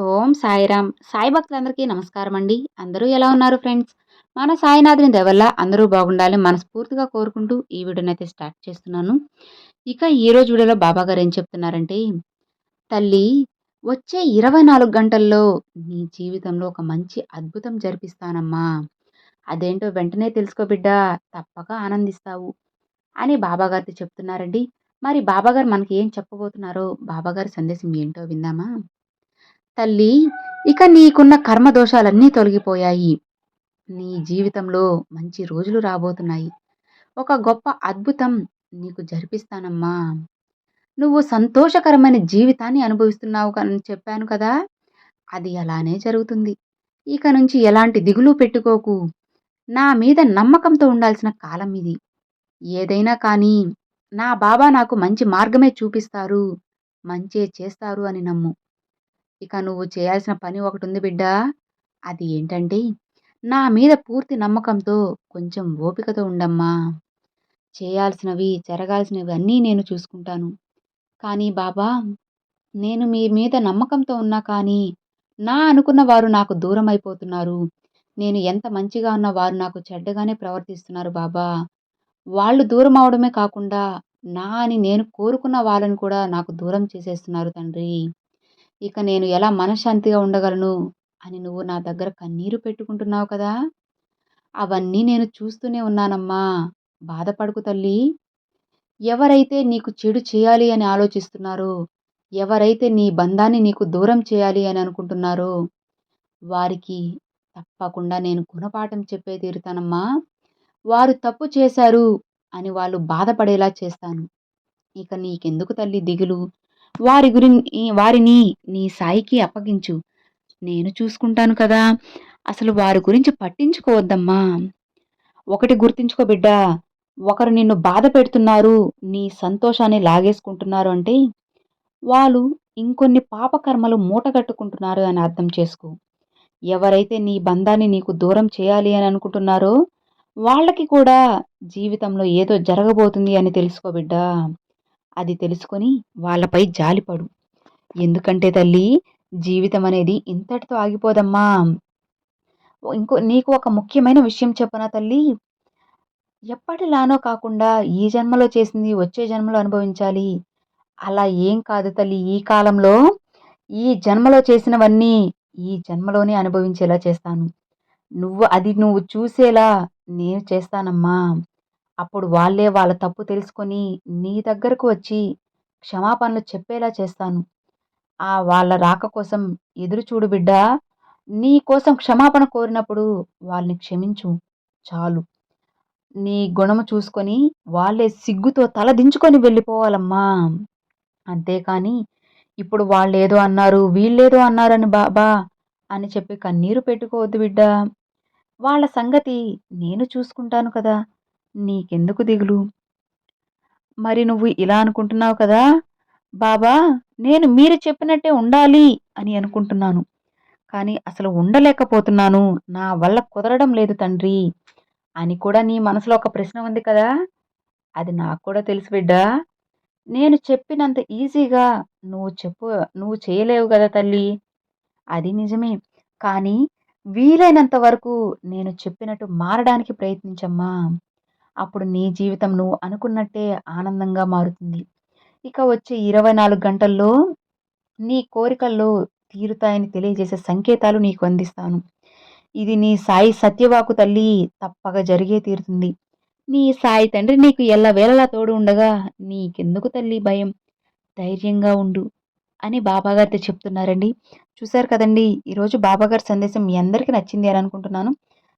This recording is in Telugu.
ఓం సాయిరామ్. సాయి భక్తులందరికీ నమస్కారం అండి అందరూ ఎలా ఉన్నారు ఫ్రెండ్స్? మన సాయినాథుని దెవల్ల అందరూ బాగుండాలి మనస్ఫూర్తిగా కోరుకుంటూ ఈ వీడియోని అయితే స్టార్ట్ చేస్తున్నాను. ఇక ఈరోజు వీడియోలో బాబా గారు ఏం చెప్తున్నారంటే తల్లి వచ్చే ఇరవై నాలుగు గంటల్లో నీ జీవితంలో ఒక మంచి అద్భుతం జరిపిస్తానమ్మా. అదేంటో వెంటనే తెలుసుకో బిడ్డ తప్పక ఆనందిస్తావు అని బాబాగారితో చెప్తున్నారండి. మరి బాబాగారు మనకి ఏం చెప్పబోతున్నారో బాబాగారి సందేశం ఏంటో విందామా? తల్లి ఇక నీకున్న కర్మ దోషాలన్నీ తొలగిపోయాయి. నీ జీవితంలో మంచి రోజులు రాబోతున్నాయి. ఒక గొప్ప అద్భుతం నీకు జరిపిస్తానమ్మా. నువ్వు సంతోషకరమైన జీవితాన్ని అనుభవిస్తున్నావు అని చెప్పాను కదా? అది అలానే జరుగుతుంది. ఇక నుంచి ఎలాంటి దిగులు పెట్టుకోకు. నా మీద నమ్మకంతో ఉండాల్సిన కాలం ఇది. ఏదైనా కానీ నా బాబా నాకు మంచి మార్గమే చూపిస్తారు. మంచే చేస్తారు అని నమ్ము. ఇక నువ్వు చేయాల్సిన పని ఒకటి ఉంది బిడ్డ. అది ఏంటంటే నా మీద పూర్తి నమ్మకంతో కొంచెం ఓపికతో ఉండమ్మా. చేయాల్సినవి జరగాల్సినవి అన్నీ నేను చూసుకుంటాను. కానీ బాబా నేను మీ మీద నమ్మకంతో ఉన్నా కానీ నా అనుకున్న వారు నాకు దూరం అయిపోతున్నారు నేను ఎంత మంచిగా ఉన్న వారు నాకు చెడ్డగానే ప్రవర్తిస్తున్నారు బాబా. వాళ్ళు దూరం అవడమే కాకుండా నా అని నేను కోరుకున్న వాళ్ళని కూడా నాకు దూరం చేసేస్తున్నారు తండ్రి. ఇక నేను ఎలా మనశ్శాంతిగా ఉండగలను అని నువ్వు నా దగ్గర కన్నీరు పెట్టుకుంటున్నావు కదా? అవన్నీ నేను చూస్తూనే ఉన్నానమ్మా. బాధపడుకు తల్లి. ఎవరైతే నీకు చెడు చేయాలి అని ఆలోచిస్తున్నారో ఎవరైతే నీ బంధాన్ని నీకు దూరం చేయాలి అని అనుకుంటున్నారో వారికి తప్పకుండా నేను గుణపాఠం చెప్పే తీరుతానమ్మా. వారు తప్పు చేశారు అని వాళ్ళు బాధపడేలా చేస్తాను. ఇక నీకెందుకు తల్లి దిగులు? వారి గురి వారిని నీ సాయికి అప్పగించు. నేను చూసుకుంటాను కదా. అసలు వారి గురించి పట్టించుకోవద్దమ్మా. ఒకటి గుర్తించుకో బిడ్డ. ఒకరు నిన్ను బాధ పెడుతున్నారు నీ సంతోషాన్ని లాగేసుకుంటున్నారు అంటే వాళ్ళు ఇంకొన్ని పాపకర్మలు మూటగట్టుకుంటున్నారు అని అర్థం చేసుకో. ఎవరైతే నీ బంధాన్ని నీకు దూరం చేయాలి అని అనుకుంటున్నారో వాళ్ళకి కూడా జీవితంలో ఏదో జరగబోతుంది అని తెలుసుకో బిడ్డా. అది తెలుసుకొని వాళ్ళపై జాలిపడు ఎందుకంటే తల్లి జీవితం అనేది ఇంతటితో ఆగిపోదమ్మా. ఇంకో నీకు ఒక ముఖ్యమైన విషయం చెప్పనా తల్లి? ఎప్పటిలానో కాకుండా ఈ జన్మలో చేసింది వచ్చే జన్మలో అనుభవించాలి. అలా ఏం కాదు తల్లి ఈ కాలంలో ఈ జన్మలో చేసినవన్నీ ఈ జన్మలోనే అనుభవించేలా చేస్తాను. నువ్వు అది నువ్వు చూసేలా నేను చేస్తానమ్మా. అప్పుడు వాళ్ళే వాళ్ళ తప్పు తెలుసుకొని నీ దగ్గరకు వచ్చి క్షమాపణలు చెప్పేలా చేస్తాను. ఆ వాళ్ళ రాక కోసం ఎదురు చూడు బిడ్డా నీ కోసం క్షమాపణ కోరినప్పుడు వాళ్ళని క్షమించు చాలు. నీ గుణము చూసుకొని వాళ్ళే సిగ్గుతో తల దించుకొని వెళ్ళిపోవాలమ్మా. అంతేకాని ఇప్పుడు వాళ్ళేదో అన్నారు వీళ్ళేదో అన్నారని బాబా అని చెప్పి కన్నీరు పెట్టుకోవద్దు బిడ్డా. వాళ్ళ సంగతి నేను చూసుకుంటాను కదా. నీకెందుకు దిగులు? మరి నువ్వు ఇలా అనుకుంటున్నావు కదా? బాబా నేను మీరు చెప్పినట్టే ఉండాలి అని అనుకుంటున్నాను. కానీ అసలు ఉండలేకపోతున్నాను. నా వల్ల కుదరడం లేదు తండ్రి. అని కూడా నీ మనసులో ఒక ప్రశ్న ఉంది కదా? అది నాకు కూడా తెలుసు బిడ్డా. నేను చెప్పినంత ఈజీగా నువ్వు చెప్పు నువ్వు చేయలేవు కదా తల్లి? అది నిజమే. కానీ వీలైనంత వరకు నేను చెప్పినట్టు మారడానికి ప్రయత్నించమ్మా. అప్పుడు నీ జీవితం నువ్వు అనుకున్నట్టే ఆనందంగా మారుతుంది. ఇక వచ్చే ఇరవై నాలుగు గంటల్లో నీ కోరికల్లో తీరుతాయని తెలియజేసే సంకేతాలు నీకు అందిస్తాను. ఇది నీ సాయి సత్యవాకు తల్లి తప్పక జరిగే తీరుతుంది. నీ సాయి తండ్రి నీకు ఎల్లవేళలా తోడు ఉండగా నీకెందుకు తల్లి భయం? ధైర్యంగా ఉండు అని బాబాగారితో చెప్తున్నారండి. చూశారు కదండి ఈరోజు బాబాగారి సందేశం మీ అందరికీ నచ్చింది అని అనుకుంటున్నాను.